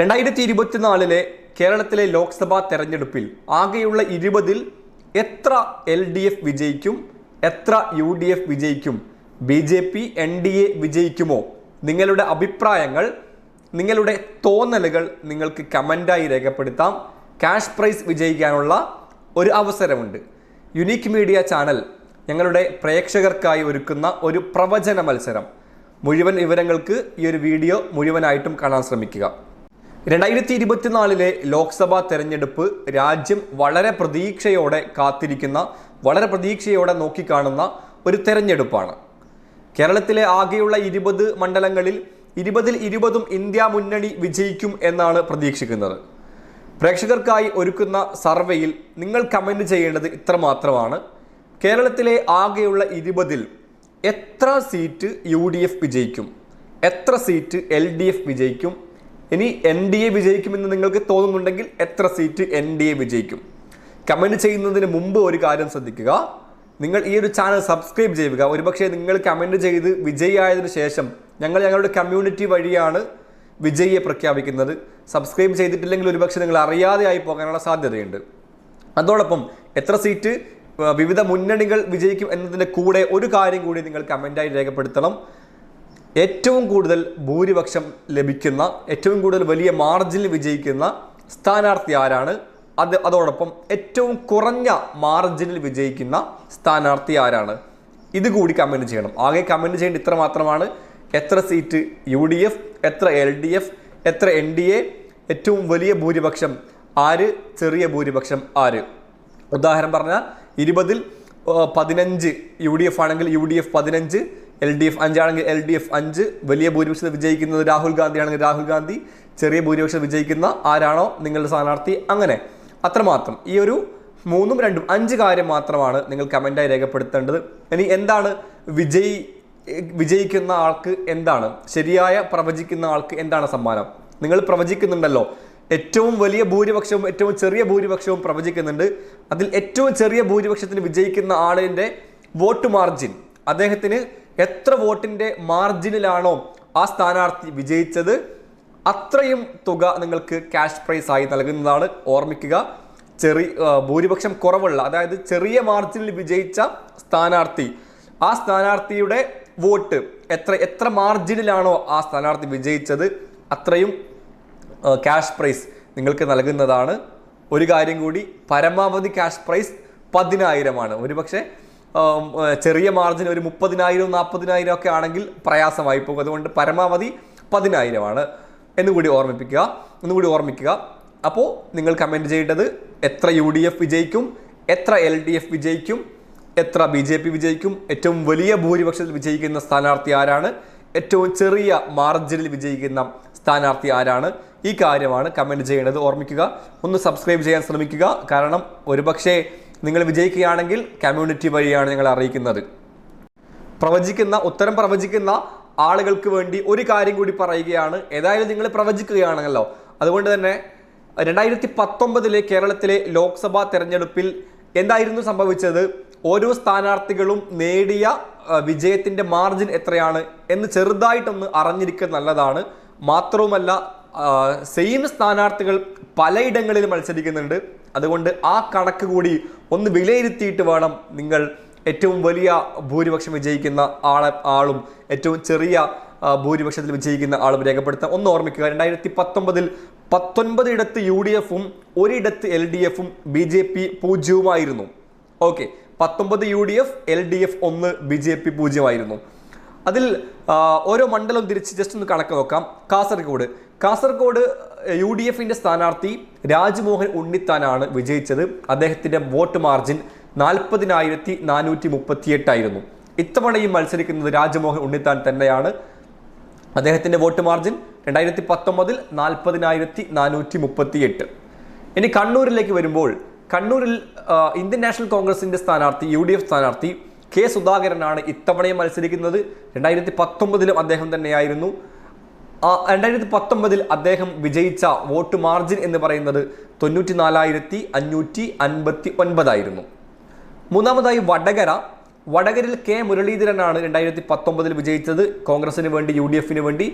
രണ്ടായിരത്തി ഇരുപത്തിനാലിലെ കേരളത്തിലെ ലോക്സഭാ തെരഞ്ഞെടുപ്പിൽ ആകെയുള്ള ഇരുപതിൽ എത്ര എൽ ഡി എഫ് വിജയിക്കും എത്ര യു ഡി എഫ് വിജയിക്കും B J P N D A വിജയിക്കുമോ? നിങ്ങളുടെ അഭിപ്രായങ്ങൾ നിങ്ങളുടെ തോന്നലുകൾ നിങ്ങൾക്ക് കമന്റായി രേഖപ്പെടുത്താം. ക്യാഷ് പ്രൈസ് വിജയിക്കാനുള്ള ഒരു അവസരമുണ്ട്. യുനീക്ക് മീഡിയ ചാനൽ ഞങ്ങളുടെ പ്രേക്ഷകർക്കായി ഒരുക്കുന്ന ഒരു പ്രവചന മത്സരം. മുഴുവൻ വിവരങ്ങൾക്ക് ഈ ഒരു വീഡിയോ മുഴുവനായിട്ടും കാണാൻ ശ്രമിക്കുക. രണ്ടായിരത്തി ഇരുപത്തിനാലിലെ ലോക്സഭാ തെരഞ്ഞെടുപ്പ് രാജ്യം വളരെ പ്രതീക്ഷയോടെ കാത്തിരിക്കുന്ന വളരെ പ്രതീക്ഷയോടെ നോക്കിക്കാണുന്ന ഒരു തെരഞ്ഞെടുപ്പാണ്. കേരളത്തിലെ ആകെയുള്ള ഇരുപത് മണ്ഡലങ്ങളിൽ ഇരുപതിൽ ഇരുപതും ഇന്ത്യ മുന്നണി വിജയിക്കും എന്നാണ് പ്രതീക്ഷിക്കുന്നത്. പ്രേക്ഷകർക്കായി ഒരുക്കുന്ന സർവേയിൽ നിങ്ങൾ കമന്റ് ചെയ്യേണ്ടത് ഇത്ര മാത്രമാണ്. കേരളത്തിലെ ആകെയുള്ള ഇരുപതിൽ എത്ര സീറ്റ് യു ഡി എഫ് വിജയിക്കും? എത്ര സീറ്റ് എൽ ഡി എഫ് വിജയിക്കും? ഇനി എൻ ഡി എ വിജയിക്കുമെന്ന് നിങ്ങൾക്ക് തോന്നുന്നുണ്ടെങ്കിൽ എത്ര സീറ്റ് എൻ ഡി എ വിജയിക്കും? കമന്റ് ചെയ്യുന്നതിന് മുമ്പ് ഒരു കാര്യം ശ്രദ്ധിക്കുക. നിങ്ങൾ ഈ ഒരു ചാനൽ സബ്സ്ക്രൈബ് ചെയ്യുക. ഒരുപക്ഷെ നിങ്ങൾ കമന്റ് ചെയ്ത് വിജയിയായതിനു ശേഷം ഞങ്ങൾ ഞങ്ങളുടെ കമ്മ്യൂണിറ്റി വഴിയാണ് വിജയിയെ പ്രഖ്യാപിക്കുന്നത്. സബ്സ്ക്രൈബ് ചെയ്തിട്ടില്ലെങ്കിൽ ഒരുപക്ഷെ നിങ്ങൾ അറിയാതെ ആയി പോകാനുള്ള സാധ്യതയുണ്ട്. അതോടൊപ്പം എത്ര സീറ്റ് വിവിധ മുന്നണികൾ വിജയിക്കും എന്നതിന്റെ കൂടെ ഒരു കാര്യം കൂടി നിങ്ങൾ കമന്റായി രേഖപ്പെടുത്തണം. ഏറ്റവും കൂടുതൽ ഭൂരിപക്ഷം ലഭിക്കുന്ന ഏറ്റവും കൂടുതൽ വലിയ മാർജിനിൽ വിജയിക്കുന്ന സ്ഥാനാർത്ഥി ആരാണ്? അത് അതോടൊപ്പം ഏറ്റവും കുറഞ്ഞ മാർജിനിൽ വിജയിക്കുന്ന സ്ഥാനാർത്ഥി ആരാണ്? ഇത് കൂടി കമന്റ് ചെയ്യണം. ആകെ കമന്റ് ചെയ്യേണ്ട ഇത്ര മാത്രമാണ്. എത്ര സീറ്റ് യു ഡി എഫ് എത്ര എൽ ഡി എഫ് എത്ര എൻ ഡി എ ഏറ്റവും വലിയ ഭൂരിപക്ഷം ആര് ചെറിയ ഭൂരിപക്ഷം ആര്? ഉദാഹരണം പറഞ്ഞാൽ ഇരുപതിൽ പതിനഞ്ച് യു ഡി എഫ് ആണെങ്കിൽ യു ഡി എഫ് പതിനഞ്ച് എൽ ഡി എഫ് അഞ്ചാണെങ്കിൽ എൽ ഡി എഫ് അഞ്ച്. വലിയ ഭൂരിപക്ഷത്തിൽ വിജയിക്കുന്നത് രാഹുൽ ഗാന്ധി ആണെങ്കിൽ രാഹുൽ ഗാന്ധി. ചെറിയ ഭൂരിപക്ഷം വിജയിക്കുന്ന ആരാണോ നിങ്ങളുടെ സ്ഥാനാർത്ഥി അങ്ങനെ. അത്രമാത്രം. ഈ ഒരു മൂന്നും രണ്ടും അഞ്ച് കാര്യം മാത്രമാണ് നിങ്ങൾ കമന്റായി രേഖപ്പെടുത്തേണ്ടത്. ഇനി എന്താണ്? വിജയി വിജയിക്കുന്ന ആൾക്ക് എന്താണ്? ശരിയായ പ്രവചിക്കുന്ന ആൾക്ക് എന്താണ് സമ്മാനം? നിങ്ങൾ പ്രവചിക്കുന്നുണ്ടല്ലോ. ഏറ്റവും വലിയ ഭൂരിപക്ഷവും ഏറ്റവും ചെറിയ ഭൂരിപക്ഷവും പ്രവചിക്കുന്നുണ്ട്. അതിൽ ഏറ്റവും ചെറിയ ഭൂരിപക്ഷത്തിന് വിജയിക്കുന്ന ആളിന്റെ വോട്ട് മാർജിൻ. അദ്ദേഹത്തിന് എത്ര വോട്ടിന്റെ മാർജിനിലാണോ ആ സ്ഥാനാർത്ഥി വിജയിച്ചത് അത്രയും തുക നിങ്ങൾക്ക് ക്യാഷ് പ്രൈസ് ആയി നൽകുന്നതാണ്. ഓർമ്മിക്കുക ചെറിയ ഭൂരിപക്ഷം കുറവുള്ള അതായത് ചെറിയ മാർജിനിൽ വിജയിച്ച സ്ഥാനാർത്ഥി ആ സ്ഥാനാർത്ഥിയുടെ വോട്ട് എത്ര എത്ര മാർജിനിലാണോ ആ സ്ഥാനാർത്ഥി വിജയിച്ചത് അത്രയും ക്യാഷ് പ്രൈസ് നിങ്ങൾക്ക് നൽകുന്നതാണ്. ഒരു കാര്യം കൂടി പരമാവധി ക്യാഷ് പ്രൈസ് പതിനായിരമാണ്. ഒരുപക്ഷെ ചെറിയ മാർജിൻ ഒരു മുപ്പതിനായിരം നാൽപ്പതിനായിരം ഒക്കെ ആണെങ്കിൽ പ്രയാസമായി പോകും. അതുകൊണ്ട് പരമാവധി പതിനായിരമാണ്. എന്നുകൂടി ഓർമ്മിപ്പിക്കുക. ഒന്നുകൂടി ഓർമ്മിക്കുക. അപ്പോൾ നിങ്ങൾ കമന്റ് ചെയ്യേണ്ടത് എത്ര യു ഡി എഫ് വിജയിക്കും എത്ര എൽ ഡി എഫ് വിജയിക്കും എത്ര ബി ജെ പി വിജയിക്കും ഏറ്റവും വലിയ ഭൂരിപക്ഷത്തിൽ വിജയിക്കുന്ന സ്ഥാനാർത്ഥി ആരാണ് ഏറ്റവും ചെറിയ മാർജിനിൽ വിജയിക്കുന്ന സ്ഥാനാർത്ഥി ആരാണ് ഈ കാര്യമാണ് കമന്റ് ചെയ്യേണ്ടത്. ഓർമ്മിക്കുക. ഒന്ന് സബ്സ്ക്രൈബ് ചെയ്യാൻ ശ്രമിക്കുക. കാരണം ഒരുപക്ഷെ നിങ്ങൾ വിജയിക്കുകയാണെങ്കിൽ കമ്മ്യൂണിറ്റി വഴിയാണ് ഞങ്ങൾ അറിയിക്കുന്നത്. പ്രവചിക്കുന്ന ഉത്തരം പ്രവചിക്കുന്ന ആളുകൾക്ക് വേണ്ടി ഒരു കാര്യം കൂടി പറയുകയാണ്. ഏതായാലും നിങ്ങൾ പ്രവചിക്കുകയാണല്ലോ. അതുകൊണ്ട് തന്നെ രണ്ടായിരത്തി പത്തൊമ്പതിലെ കേരളത്തിലെ ലോക്സഭാ തെരഞ്ഞെടുപ്പിൽ എന്തായിരുന്നു സംഭവിച്ചത്? ഓരോ സ്ഥാനാർത്ഥികളും നേടിയ വിജയത്തിന്റെ മാർജിൻ എത്രയാണ് എന്ന് ചെറുതായിട്ടൊന്ന് അറിഞ്ഞിരിക്കുന്നത് നല്ലതാണ്. മാത്രവുമല്ല സെയിം സ്ഥാനാർത്ഥികൾ പലയിടങ്ങളിൽ മത്സരിക്കുന്നുണ്ട്. അതുകൊണ്ട് ആ കണക്ക് കൂടി ഒന്ന് വിലയിരുത്തിയിട്ട് വേണം നിങ്ങൾ ഏറ്റവും വലിയ ഭൂരിപക്ഷം വിജയിക്കുന്ന ആളെ ആളും ഏറ്റവും ചെറിയ ഭൂരിപക്ഷത്തിൽ വിജയിക്കുന്ന ആളും രേഖപ്പെടുത്താൻ ഒന്ന് ഓർമ്മിക്കുക രണ്ടായിരത്തി പത്തൊമ്പതിൽ പത്തൊൻപത് ഇടത്ത് യു ഡി എഫും ഒരിടത്ത് എൽ ഡി എഫും ബി ജെ പി പൂജ്യവുമായിരുന്നു. ഓക്കെ പത്തൊമ്പത് U D F L D F ഒന്ന് ബി ജെ പി പൂജ്യമായിരുന്നു. അതിൽ ഓരോ മണ്ഡലം തിരിച്ച് ജസ്റ്റ് ഒന്ന് കണക്ക് നോക്കാം. കാസർഗോഡ്. കാസർഗോഡ് യു ഡി എഫിന്റെ സ്ഥാനാർത്ഥി രാജ്മോഹൻ ഉണ്ണിത്താനാണ് വിജയിച്ചത്. അദ്ദേഹത്തിന്റെ വോട്ട് മാർജിൻ നാൽപ്പതിനായിരത്തി നാനൂറ്റി മുപ്പത്തിയെട്ടായിരുന്നു ഇത്തവണയും മത്സരിക്കുന്നത് രാജ്മോഹൻ ഉണ്ണിത്താൻ തന്നെയാണ്. അദ്ദേഹത്തിന്റെ വോട്ട് മാർജിൻ രണ്ടായിരത്തി പത്തൊമ്പതിൽ നാൽപ്പതിനായിരത്തി നാനൂറ്റി മുപ്പത്തി എട്ട് ഇനി കണ്ണൂരിലേക്ക് വരുമ്പോൾ കണ്ണൂരിൽ ഇന്ത്യൻ നാഷണൽ കോൺഗ്രസിന്റെ സ്ഥാനാർത്ഥി യു ഡി എഫ് സ്ഥാനാർത്ഥി കെ സുധാകരനാണ് ഇത്തവണയും മത്സരിക്കുന്നത്. രണ്ടായിരത്തി പത്തൊമ്പതിലും അദ്ദേഹം തന്നെയായിരുന്നു. രണ്ടായിരത്തി പത്തൊമ്പതിൽ അദ്ദേഹം വിജയിച്ച വോട്ട് മാർജിൻ എന്ന് പറയുന്നത് തൊണ്ണൂറ്റി നാലായിരത്തി അഞ്ഞൂറ്റി അൻപത്തി ഒൻപതായിരുന്നു മൂന്നാമതായി വടകര. വടകരിൽ കെ മുരളീധരനാണ് രണ്ടായിരത്തി പത്തൊമ്പതിൽ വിജയിച്ചത്. കോൺഗ്രസിന് വേണ്ടി യു ഡി എഫിന് വേണ്ടി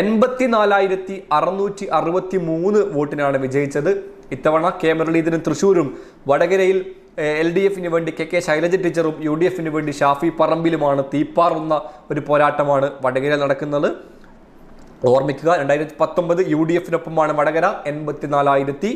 എൺപത്തിനാലായിരത്തി അറുന്നൂറ്റി അറുപത്തി മൂന്ന് വോട്ടിനാണ് വിജയിച്ചത്. ഇത്തവണ കെ മുരളീധരൻ തൃശ്ശൂരും വടകരയിൽ എൽ ഡി എഫിന് വേണ്ടി കെ കെ ശൈലജ ടീച്ചറും യു ഡി എഫിന് വേണ്ടി ഷാഫി പറമ്പിലുമാണ് തീപ്പാറുന്ന ഒരു പോരാട്ടമാണ് വടകരയിൽ നടക്കുന്നത്. ഓർമ്മിക്കുക രണ്ടായിരത്തി പത്തൊമ്പത് യു ഡി എഫിനൊപ്പമാണ് വടകര എൺപത്തിനാലായിരത്തി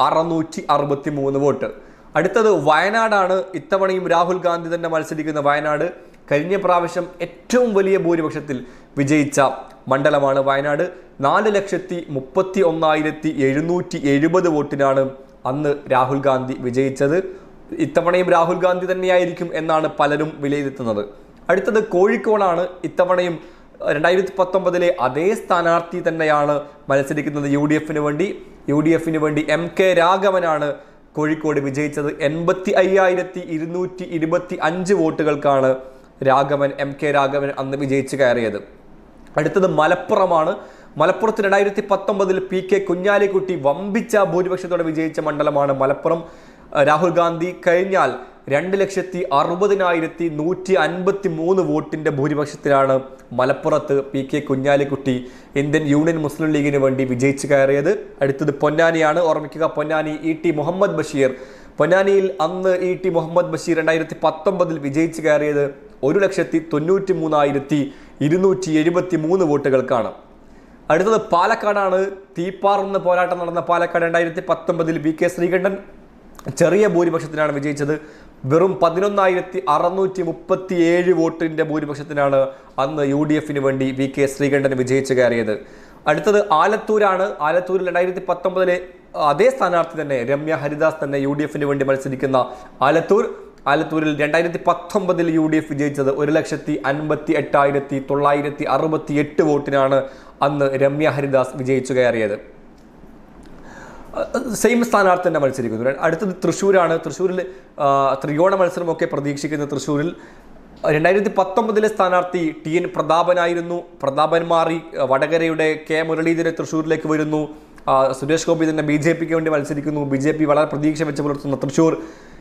അറുന്നൂറ്റി അറുപത്തി മൂന്ന് വോട്ട്. അടുത്തത് വയനാടാണ്. ഇത്തവണയും രാഹുൽ ഗാന്ധി തന്നെ മത്സരിക്കുന്ന വയനാട്. കഴിഞ്ഞ പ്രാവശ്യം ഏറ്റവും വലിയ ഭൂരിപക്ഷത്തിൽ വിജയിച്ച മണ്ഡലമാണ് വയനാട്. നാല് ലക്ഷത്തി മുപ്പത്തി ഒന്നായിരത്തി എഴുന്നൂറ്റി എഴുപത് വോട്ടിനാണ് അന്ന് രാഹുൽ ഗാന്ധി വിജയിച്ചത്. ഇത്തവണയും രാഹുൽ ഗാന്ധി തന്നെയായിരിക്കും എന്നാണ് പലരും വിലയിരുത്തുന്നത്. അടുത്തത് കോഴിക്കോടാണ്. ഇത്തവണയും രണ്ടായിരത്തി പത്തൊമ്പതിലെ അതേ സ്ഥാനാർത്ഥി തന്നെയാണ് മത്സരിക്കുന്നത് യു ഡി എഫിന് വേണ്ടി. യു ഡി എഫിന് വേണ്ടി എം കെ രാഘവനാണ് കോഴിക്കോട് വിജയിച്ചത്. എൺപത്തി അയ്യായിരത്തി ഇരുന്നൂറ്റി ഇരുപത്തി അഞ്ച് വോട്ടുകൾക്കാണ് രാഘവൻ എം കെ രാഘവൻ അന്ന് വിജയിച്ച് കയറിയത്. അടുത്തത് മലപ്പുറമാണ്. മലപ്പുറത്ത് രണ്ടായിരത്തി പത്തൊമ്പതിൽ പി കെ കുഞ്ഞാലിക്കുട്ടി വമ്പിച്ച ഭൂരിപക്ഷത്തോടെ വിജയിച്ച മണ്ഡലമാണ് മലപ്പുറം. രാഹുൽ ഗാന്ധി കഴിഞ്ഞാൽ രണ്ട് ലക്ഷത്തി അറുപതിനായിരത്തി നൂറ്റി അൻപത്തി മൂന്ന് വോട്ടിന്റെ ഭൂരിപക്ഷത്തിലാണ് മലപ്പുറത്ത് P K Kunhalikutty Indian union Muslim ലീഗിന് വേണ്ടി വിജയിച്ചു കയറിയത്. അടുത്തത് പൊന്നാനിയാണ്. ഓർമ്മിക്കുക പൊന്നാനി ഇ ടി മുഹമ്മദ് ബഷീർ. പൊന്നാനിയിൽ അന്ന് ഇ ടി മുഹമ്മദ് ബഷീർ രണ്ടായിരത്തി പത്തൊമ്പതിൽ വിജയിച്ചു കയറിയത് ഒരു ലക്ഷത്തി തൊണ്ണൂറ്റി മൂന്നായിരത്തി ഇരുന്നൂറ്റി എഴുപത്തി മൂന്ന് വോട്ടുകൾക്കാണ്. അടുത്തത് പാലക്കാടാണ്. തീപ്പാറുന്ന പോരാട്ടം നടന്ന പാലക്കാട് രണ്ടായിരത്തി പത്തൊമ്പതിൽ വി കെ ശ്രീകണ്ഠൻ ചെറിയ ഭൂരിപക്ഷത്തിനാണ് വിജയിച്ചത്. വെറും പതിനൊന്നായിരത്തി അറുന്നൂറ്റി മുപ്പത്തി ഏഴ് വോട്ടിന്റെ ഭൂരിപക്ഷത്തിനാണ് അന്ന് യു ഡി എഫിന് വേണ്ടി വി കെ ശ്രീകണ്ഠൻ വിജയിച്ചു കയറിയത്. അടുത്തത് ആലത്തൂരാണ്. ആലത്തൂരിൽ രണ്ടായിരത്തി പത്തൊമ്പതിലെ അതേ സ്ഥാനാർത്ഥി തന്നെ രമ്യ ഹരിദാസ് തന്നെ യു ഡി എഫിന് വേണ്ടി മത്സരിക്കുന്ന ആലത്തൂർ. ആലത്തൂരിൽ രണ്ടായിരത്തി പത്തൊമ്പതിൽ യു ഡി എഫ് വിജയിച്ചത് ഒരു ലക്ഷത്തി അൻപത്തി എട്ടായിരത്തി തൊള്ളായിരത്തി അറുപത്തി എട്ട് വോട്ടിനാണ് അന്ന് രമ്യ ഹരിദാസ് വിജയിച്ചു കയറിയത്. സെയിം സ്ഥാനാർത്ഥി തന്നെ മത്സരിക്കുന്നു. അടുത്തത് തൃശ്ശൂരാണ്. തൃശ്ശൂരിൽ ത്രികോണ മത്സരമൊക്കെ പ്രതീക്ഷിക്കുന്ന തൃശ്ശൂരിൽ രണ്ടായിരത്തി പത്തൊമ്പതിലെ സ്ഥാനാർത്ഥി ടി എൻ പ്രതാപനായിരുന്നു. പ്രതാപൻ മാറി വടകരയുടെ കെ മുരളീധരൻ തൃശ്ശൂരിലേക്ക് വരുന്നു. സുരേഷ് ഗോപി തന്നെ ബി ജെ പിക്ക് വേണ്ടി മത്സരിക്കുന്നു. ബി ജെ പി വളരെ പ്രതീക്ഷ വെച്ച് പുലർത്തുന്ന തൃശ്ശൂർ.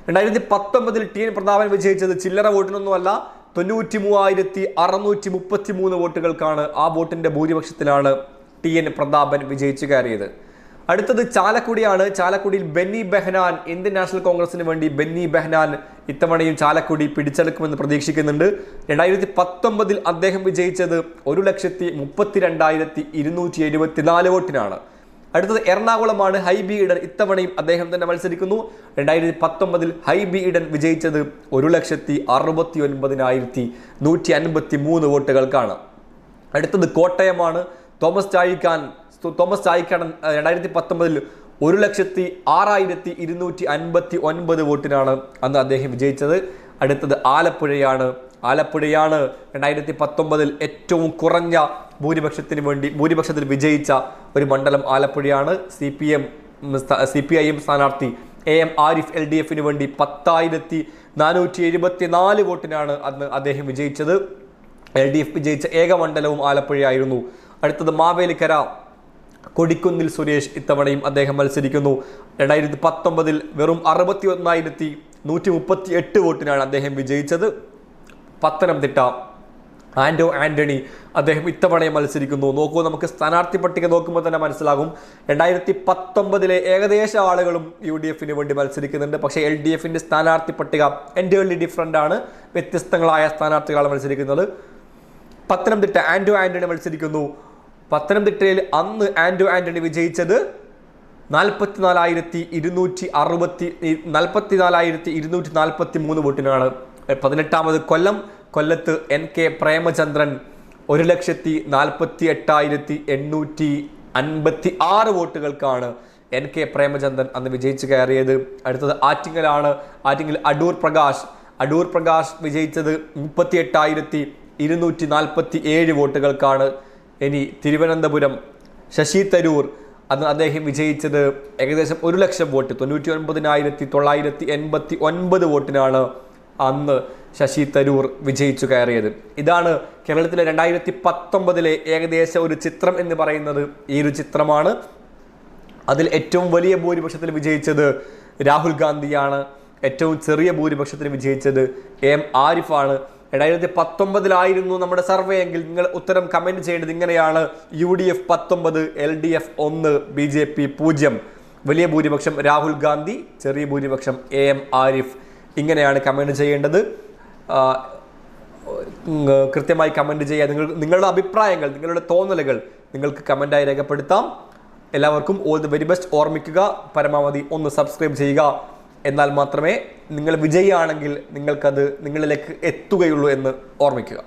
രണ്ടായിരത്തി പത്തൊമ്പതിൽ ടി എൻ പ്രതാപൻ വിജയിച്ചത് ചില്ലറ വോട്ടിനൊന്നുമല്ല തൊണ്ണൂറ്റി മൂവായിരത്തി അറുന്നൂറ്റി മുപ്പത്തി മൂന്ന് വോട്ടുകൾക്കാണ് ആ വോട്ടിന്റെ ഭൂരിപക്ഷത്തിലാണ് ടി എൻ പ്രതാപൻ വിജയിച്ചു കയറിയത്. അടുത്തത് ചാലക്കുടിയാണ്. ചാലക്കുടിയിൽ ബെന്നി ബെഹനാൻ ഇന്ത്യൻ നാഷണൽ കോൺഗ്രസിന് വേണ്ടി ബെന്നി ബെഹനാൻ ഇത്തവണയും ചാലക്കുടി പിടിച്ചെടുക്കുമെന്ന് പ്രതീക്ഷിക്കുന്നുണ്ട്. രണ്ടായിരത്തി പത്തൊമ്പതിൽ അദ്ദേഹം വിജയിച്ചത് ഒരു ലക്ഷത്തി മുപ്പത്തി രണ്ടായിരത്തി ഇരുന്നൂറ്റി എഴുപത്തിനാല് വോട്ടിനാണ്. അടുത്തത് എറണാകുളമാണ്. ഹൈബി ഇഡൻ ഇത്തവണയും അദ്ദേഹം തന്നെ മത്സരിക്കുന്നു. രണ്ടായിരത്തി പത്തൊമ്പതിൽ ഹൈബി ഇഡൻ വിജയിച്ചത് ഒരു ലക്ഷത്തി അറുപത്തി ഒൻപതിനായിരത്തി നൂറ്റി അൻപത്തി മൂന്ന് വോട്ടുകൾക്കാണ്. അടുത്തത് കോട്ടയമാണ്. തോമസ് ചാഴിക്കാൻ തോമസ് ചാഴിക്കാടൻ അഹ് രണ്ടായിരത്തി പത്തൊമ്പതിൽ ഒരു ലക്ഷത്തി ആറായിരത്തി ഇരുന്നൂറ്റി അൻപത്തി ഒൻപത് വോട്ടിനാണ് അന്ന് അദ്ദേഹം വിജയിച്ചത്. അടുത്തത് ആലപ്പുഴയാണ്. ആലപ്പുഴയാണ് രണ്ടായിരത്തി പത്തൊമ്പതിൽ ഏറ്റവും കുറഞ്ഞ ഭൂരിപക്ഷത്തിന് വേണ്ടി ഭൂരിപക്ഷത്തിൽ വിജയിച്ച ഒരു മണ്ഡലം ആലപ്പുഴയാണ്. C P M C P I M സ്ഥാനാർത്ഥി A M Arif L D എഫിന് വേണ്ടി പത്തായിരത്തി നാനൂറ്റി എഴുപത്തി നാല് വോട്ടിനാണ് അന്ന് അദ്ദേഹം വിജയിച്ചത്. എൽ ഡി എഫ് വിജയിച്ച ഏക മണ്ഡലവും ആലപ്പുഴയായിരുന്നു. അടുത്തത് മാവേലിക്കര. കൊടിക്കുന്നിൽ സുരേഷ് ഇത്തവണയും അദ്ദേഹം മത്സരിക്കുന്നു. രണ്ടായിരത്തി പത്തൊമ്പതിൽ വെറും അറുപത്തി ഒന്നായിരത്തി നൂറ്റി മുപ്പത്തി എട്ട് വോട്ടിനാണ് അദ്ദേഹം വിജയിച്ചത്. പത്തനംതിട്ട ആൻഡോ ആന്റണി അദ്ദേഹം ഇത്തവണയും മത്സരിക്കുന്നു. നോക്കൂ നമുക്ക് സ്ഥാനാർത്ഥി പട്ടിക നോക്കുമ്പോൾ തന്നെ മനസ്സിലാകും. രണ്ടായിരത്തി പത്തൊമ്പതിലെ ഏകദേശം ആളുകളും യു ഡി എഫിന് വേണ്ടി മത്സരിക്കുന്നുണ്ട്. പക്ഷേ എൽ ഡി എഫിന്റെ സ്ഥാനാർത്ഥി പട്ടിക എന്റേർലി ഡിഫറന്റ് ആണ്. വ്യത്യസ്തങ്ങളായ സ്ഥാനാർത്ഥികളാണ് മത്സരിക്കുന്നത്. പത്തനംതിട്ട ആൻഡോ ആന്റണി മത്സരിക്കുന്നു. പത്തനംതിട്ടയിൽ അന്ന് ആൻഡോ ആന്റണി വിജയിച്ചത് നാൽപ്പത്തിനാലായിരത്തി ഇരുന്നൂറ്റി അറുപത്തി നാൽപ്പത്തിനാലായിരത്തി ഇരുന്നൂറ്റി നാൽപ്പത്തി മൂന്ന് വോട്ടിനാണ് പതിനെട്ടാമത് കൊല്ലം കൊല്ലത്ത് എൻ കെ പ്രേമചന്ദ്രൻ ഒരു ലക്ഷത്തി നാൽപ്പത്തി എട്ടായിരത്തി എണ്ണൂറ്റി അൻപത്തി ആറ് വോട്ടുകൾക്കാണ് എൻ കെ പ്രേമചന്ദ്രൻ അന്ന് വിജയിച്ചു കയറിയത്. അടുത്തത് ആറ്റിങ്ങലാണ്. ആറ്റിങ്ങൽ അടൂർ പ്രകാശ്. അടൂർ പ്രകാശ് വിജയിച്ചത് മുപ്പത്തി എട്ടായിരത്തി ഇരുന്നൂറ്റി നാൽപ്പത്തി ഏഴ് വോട്ടുകൾക്കാണ്. ഇനി തിരുവനന്തപുരം ശശി തരൂർ അന്ന് അദ്ദേഹം വിജയിച്ചത് ഏകദേശം ഒരു ലക്ഷം വോട്ട് തൊണ്ണൂറ്റി ഒൻപതിനായിരത്തി തൊള്ളായിരത്തി എൺപത്തി ഒൻപത് വോട്ടിനാണ് അന്ന് ശശി തരൂർ വിജയിച്ചു കയറിയത്. ഇതാണ് കേരളത്തിലെ രണ്ടായിരത്തി പത്തൊമ്പതിലെ ഏകദേശ ഒരു ചിത്രം എന്ന് പറയുന്നത്. ഈ ഒരു ചിത്രമാണ്. അതിൽ ഏറ്റവും വലിയ ഭൂരിപക്ഷത്തിൽ വിജയിച്ചത് രാഹുൽ ഗാന്ധിയാണ്. ഏറ്റവും ചെറിയ ഭൂരിപക്ഷത്തിൽ വിജയിച്ചത് എം ആരിഫാണ്. രണ്ടായിരത്തി പത്തൊമ്പതിലായിരുന്നു നമ്മുടെ സർവേ എങ്കിൽ നിങ്ങൾ ഉത്തരം കമന്റ് ചെയ്യേണ്ടത് ഇങ്ങനെയാണ്. യു ഡി എഫ് പത്തൊമ്പത് എൽ ഡി എഫ് ഒന്ന് ബി ജെ പി പൂജ്യം. വലിയ ഭൂരിപക്ഷം രാഹുൽ ഗാന്ധി ചെറിയ ഭൂരിപക്ഷം എ എം ആരിഫ്. ഇങ്ങനെയാണ് കമന്റ് ചെയ്യേണ്ടത്. കൃത്യമായി കമന്റ് ചെയ്യുക നിങ്ങൾ നിങ്ങളുടെ അഭിപ്രായങ്ങൾ നിങ്ങളുടെ തോന്നലുകൾ നിങ്ങൾക്ക് കമന്റായി രേഖപ്പെടുത്താം. എല്ലാവർക്കും ഓൾ ദി വെരി ബെസ്റ്റ്. ഓർമ്മിക്കുക പരമാവധി ഒന്ന് സബ്സ്ക്രൈബ് ചെയ്യുക. എന്നാൽ മാത്രമേ നിങ്ങൾ വിജയിയാണെങ്കിൽ നിങ്ങൾക്കത് നിങ്ങളിലേക്ക് എത്തുകയുള്ളൂ എന്ന് ഓർമ്മിക്കുക.